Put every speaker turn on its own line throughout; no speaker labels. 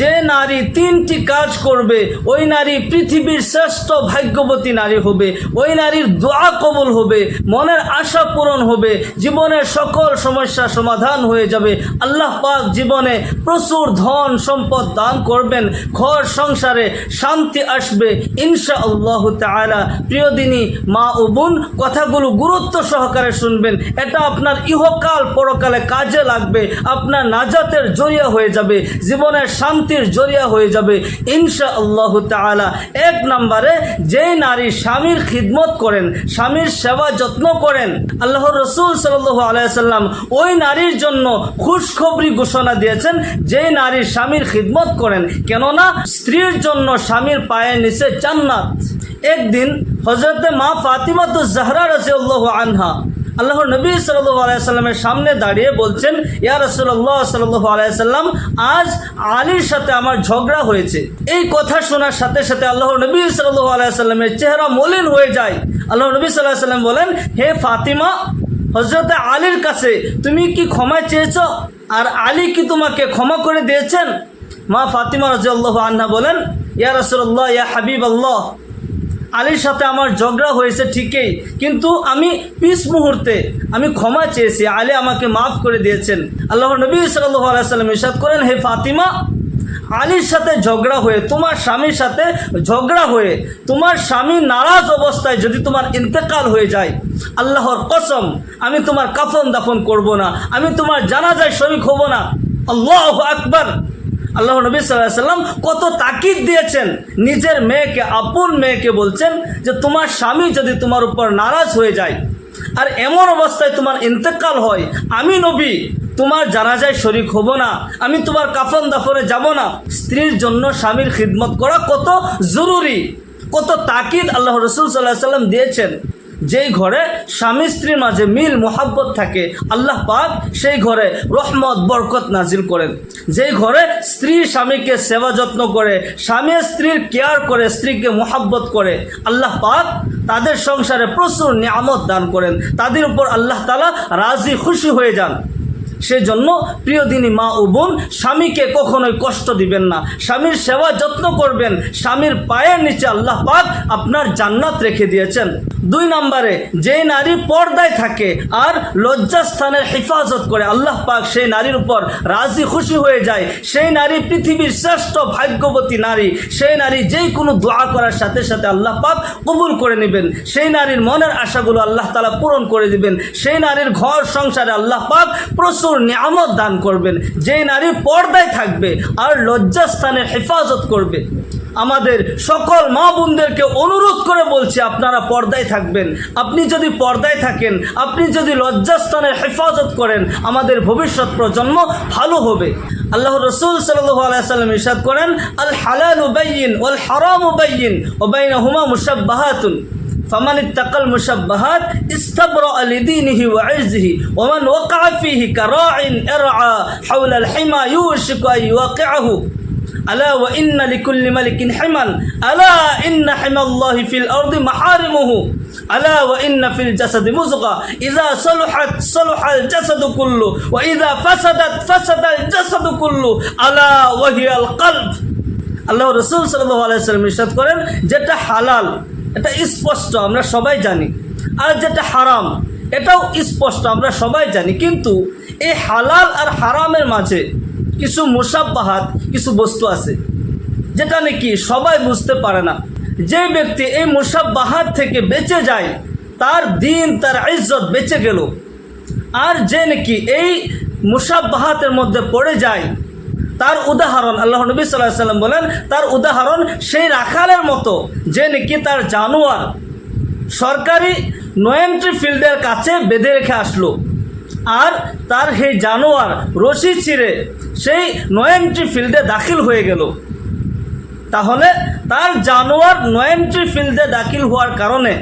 যে নারী তিনটি কাজ করবে, ওই নারী পৃথিবীর শ্রেষ্ঠ ভাগ্যবতী নারী হবে, ওই নারীর দোয়া কবুল হবে, মনের আশা পূরণ হবে, জীবনের সকল সমস্যা সমাধান হয়ে যাবে। আল্লাহ পাক জীবনে প্রচুর ধন সম্পদ দান করবেন, ঘর সংসারে শান্তি আসবে। ইনশা আল্লাহ তালা প্রিয় দিনী, মা ও বোন, কথাগুলো গুরুত্ব সহকারে শুনবেন। এটা আপনার ইহকাল পরকালে কাজে লাগবে, আপনার নাজাতের জরিয়া হয়ে যাবে। জীবনের শান্তির জরিয়া হয়ে যাবে। ইনশা আল্লাহ তালা এক নম্বরে যে নারী স্বামীর খিদমত করেন, স্বামীর সেবা যত্ন করেন আল্লাহ রসুল সাল্লাহ আলাইসাল্লাম ওই নারীর জন্য খুশখবরি ঘোষণা দিয়েছেন, যে নারী স্বামীর খিদমত করেন। কেননা স্ত্রীর জন্য স্বামীর পায়ে নিচে জান্নাত। একদিন হজরতে মা ফাতিমা তো জাহরা রাজিউল্লাহ আনহা আল্লাহর নবী সাল্লাহ আলাইসাল্লামের সামনে দাঁড়িয়ে বলছেন, ইয়া রসুল্লাহ সাল্লাহ আলাইসাল্লাম আজ আলীর সাথে আমার ঝগড়া হয়েছে। এই কথা শোনার সাথে সাথে আল্লাহর নবী আলাইসাল্লামের চেহারা মলিন হয়ে যায়। আল্লাহ নবী সাল্লাহ সাল্লাম বলেন, হে ফাতিমা হজরতে আলীর কাছে তুমি কি ক্ষমা চেয়েছ? আর আলী কি তোমাকে ক্ষমা করে দিয়েছেন? মা ফাতিমা রাজিউল্লাহ আন্না বলেন, ইয়া রসুল্লাহ ইয়া হাবিব আল্লাহ আলীর সাথে আমার ঝগড়া হয়েছে ঠিকই, কিন্তু আমি পিস মুহূর্তে আমি ক্ষমা চেয়েছি। আলী আমাকে মাফ করে দিয়েছেন। আল্লাহ নবী সাল্লাহ ইসাদ করেন, হে ফাতিমা, আলীর সাথে ঝগড়া হয়ে, তোমার স্বামীর সাথে ঝগড়া হয়ে, তোমার স্বামী নারাজ অবস্থায় যদি তোমার ইন্তেকাল হয়ে যায়, আল্লাহর কসম, আমি তোমার কাফন দাফন করব না, আমি তোমার জানাজায় শরিক হব না। আল্লাহ আকবার। আল্লাহ নবী সাল্লাহ সাল্লাম কত তাকিদ দিয়েছেন। নিজের মেয়েকে, আপন মেয়েকে বলছেন যে, তোমার স্বামী যদি তোমার উপর নারাজ হয়ে যায় আর এমন অবস্থায় তোমার ইন্তেকাল হয়, আমি নবী, তোমার জানাজায় শরিক হব না, আমি তোমার কাফন দাফনে যাব না। স্ত্রীর জন্য স্বামীর খিদমত করা কত জরুরি, কত তাকিদ আল্লাহ রসুল সাল্লাহ সাল্লাম দিয়েছেন। যেই ঘরে স্বামী স্ত্রীর মাঝে মিল, মোহাব্বত থাকে, আল্লাহ পাক সেই ঘরে রহমত, বরকত নাজিল করেন। যেই ঘরে স্ত্রী স্বামীকে সেবা যত্ন করে, স্বামী স্ত্রীর কেয়ার করে, স্ত্রীকে মোহাব্বত করে, আল্লাহ পাক তাদের সংসারে প্রচুর নিয়ামত দান করেন। তাদের উপর আল্লাহ তালা রাজি, খুশি হয়ে যান। সেজন্য প্রিয় দিনী মা ও বোন স্বামীকে কখনোই কষ্ট দিবেন না। স্বামীর সেবা যত্ন করবেন। স্বামীর পায়ের নিচে আল্লাহ পাক আপনার জান্নাত রেখে দিয়েছেন। দুই নম্বরে, যে নারী পর্দায় থাকে আর লজ্জাস্থানের হেফাজত করে, আল্লাহ পাক সেই নারীর উপর রাজি খুশি হয়ে যায়। সেই নারী পৃথিবীর শ্রেষ্ঠ ভাগ্যবতী নারী। সেই নারী যেই কোনো দোয়া করার সাথে সাথে আল্লাহ পাক কবুল করে নেবেন। সেই নারীর মনের আশাগুলো আল্লাহ তালা পূরণ করে দিবেন। সেই নারীর ঘর সংসারে আল্লাহ পাক প্রচুর নিয়ামত দান করবেন। যে নারী পর্দায় থাকবে আর লজ্জাস্থানের হেফাজত করবে। আমাদের সকল মা বোনদেরকে অনুরোধ করে বলছি, আপনারা পর্দায় থাকবেন। আপনি যদি পর্দায় থাকেন, আপনি যদি লজ্জাস্থানের হেফাজত করেন, আমাদের ভবিষ্যৎ প্রজন্ম ভালো হবে। আল্লাহ রসুল সাল্লাম ইরশাদ করেন, আল হালাল উবাইন ওয়াল হারাম উবাইন ওবাইন হুমা মুসাব্বাহাতুন فمن اتقى المشبهات استبرأ لدينه وعزه ومن وقع فيه كراع ارعى حول الحمى يوشك أن يوقعه ألا وإن لكل ملك حما ألا إن حمى الله في الأرض محارمه ألا وإن في الجسد مزغة إذا صلحت صلح الجسد كله وإذا فسدت فسد الجسد كله ألا وهي القلب আল্লাহ রসুল সাল্লাহ আলাইসাল্লাম ইরশাদ করেন যেটা হালাল এটা স্পষ্ট, আমরা সবাই জানি। আর যেটা হারাম, এটাও স্পষ্ট, আমরা সবাই জানি। কিন্তু এই হালাল আর হারামের মাঝে কিছু মুসাব্বাহাত, কিছু বস্তু আছে, যেটা নাকি সবাই বুঝতে পারে না। যে ব্যক্তি এই মুসাব্বাহাত থেকে বেঁচে যায়, তার দিন, তার ইজ্জত বেঁচে গেল। আর যে নাকি এই মুসাব্বাহাতের মধ্যে পড়ে যায় তার উদাহরণ আল্লাহ নবী সাল্লাহ সাল্লাম বলেন, তার উদাহরণ সেই রাখালের মতো যে নাকি তার জানোয়ার সরকারি নয়েন্ট্রি ফিল্ডের কাছে বেঁধে রেখে আসলো। আর তার সেই জানোয়ার রশি ছিঁড়ে সেই নয়েন্ট্রি ফিল্ডে দাখিল হয়ে গেল। তাহলে তার জানোয়ার নয়েন্ট্রি ফিল্ডে দাখিল হওয়ার কারণে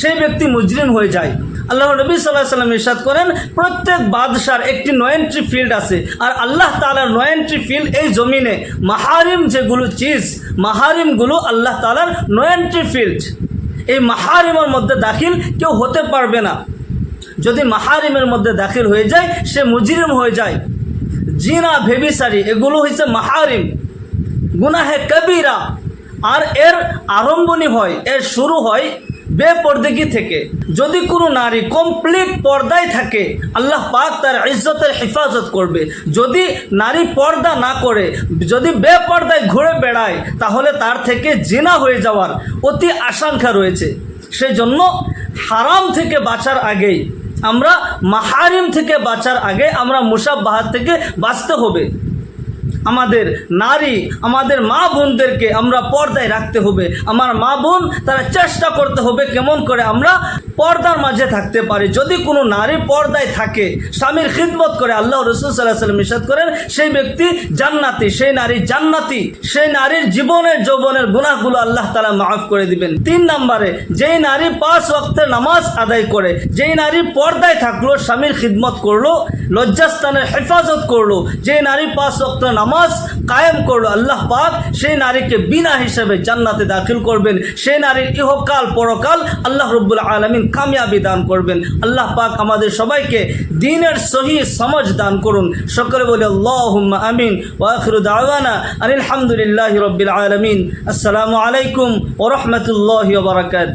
সেই ব্যক্তি মুজরিম হয়ে যায়। আল্লাহ নবী সাল্লাহ সাল্লাম ইরশাদ করেন, প্রত্যেক বাদশার একটি নয়েন্ট্রি ফিল্ড আছে। আর আল্লাহ তালার নয়েন্ট্রি ফিল্ড এই জমিনে। মাহারিম যেগুলো চিজ, মাহারিমগুলো আল্লাহ তালার নয়েন্ট্রি ফিল্ড। এই মাহারিমের মধ্যে দাখিল কেউ হতে পারবে না। যদি মাহারিমের মধ্যে দাখিল হয়ে যায়, সে মুজরিম হয়ে যায়। জিনা, ভেবিসারি, এগুলো হচ্ছে মাহারিম। গুনাহে কবিরা। আর এর আরম্ভণী হয়, এর শুরু হয় বেপর্দেগি থেকে। যদি কোনো নারী কমপ্লিট পর্দায় থাকে, আল্লাহ পাক তার ইজ্জতের হেফাজত করবে। যদি নারী পর্দা না করে, যদি বেপর্দায় ঘুরে বেড়ায়, তাহলে তার থেকে জিনা হয়ে যাওয়ার অতি আশঙ্কা রয়েছে। সেই জন্য হারাম থেকে বাঁচার আগেই আমরা মাহারিম থেকে বাঁচার আগে আমরা মুসাব্বাহাত থেকে বাঁচতে হবে। আমাদের নারী, আমাদের মা বোনদেরকে আমরা পর্দায় রাখতে হবে। আমার মা বোন, তারা চেষ্টা করতে হবে কেমন করে আমরা পর্দার মাঝে থাকতে পারি। যদি কোনো নারী পর্দায় থাকে, স্বামীর খিদমত করে আল্লাহ রসুল সাল্লাহ সাল্লাম নিষেধ করেন, সেই ব্যক্তি জান্নাতি, সেই নারী জান্নাতি, সেই নারীর জীবনের যৌবনের গুণাগুলো আল্লাহ তালা মাফ করে দিবেন। তিন নম্বরে, যেই নারী পাঁচ ওয়াক্তের নামাজ আদায় করে, যেই নারী পর্দায় থাকল, স্বামীর খিদমত করল, লজ্জাস্থানের হেফাজত করল যে নারী পাঁচ ওয়াক্ত নামাজ কায়েম করল। আল্লাহ পাক সেই নারীকে বিনা হিসেবে জান্নাতে দাখিল করবেন। সেই নারীর ইহকাল, পরকাল আল্লাহ রব্বুল আলমিন কামিয়াবি দান করবেন। আল্লাহ পাক আমাদের সবাইকে দিনের সহি সমাজ দান করুন। সকলে বলে আল্লাহ আমিন ওয়াখির আলহামদুলিল্লাহ রব্বিল আলমিন। আসসালামু আলাইকুম ওরহমতুল্লাহ বারকাত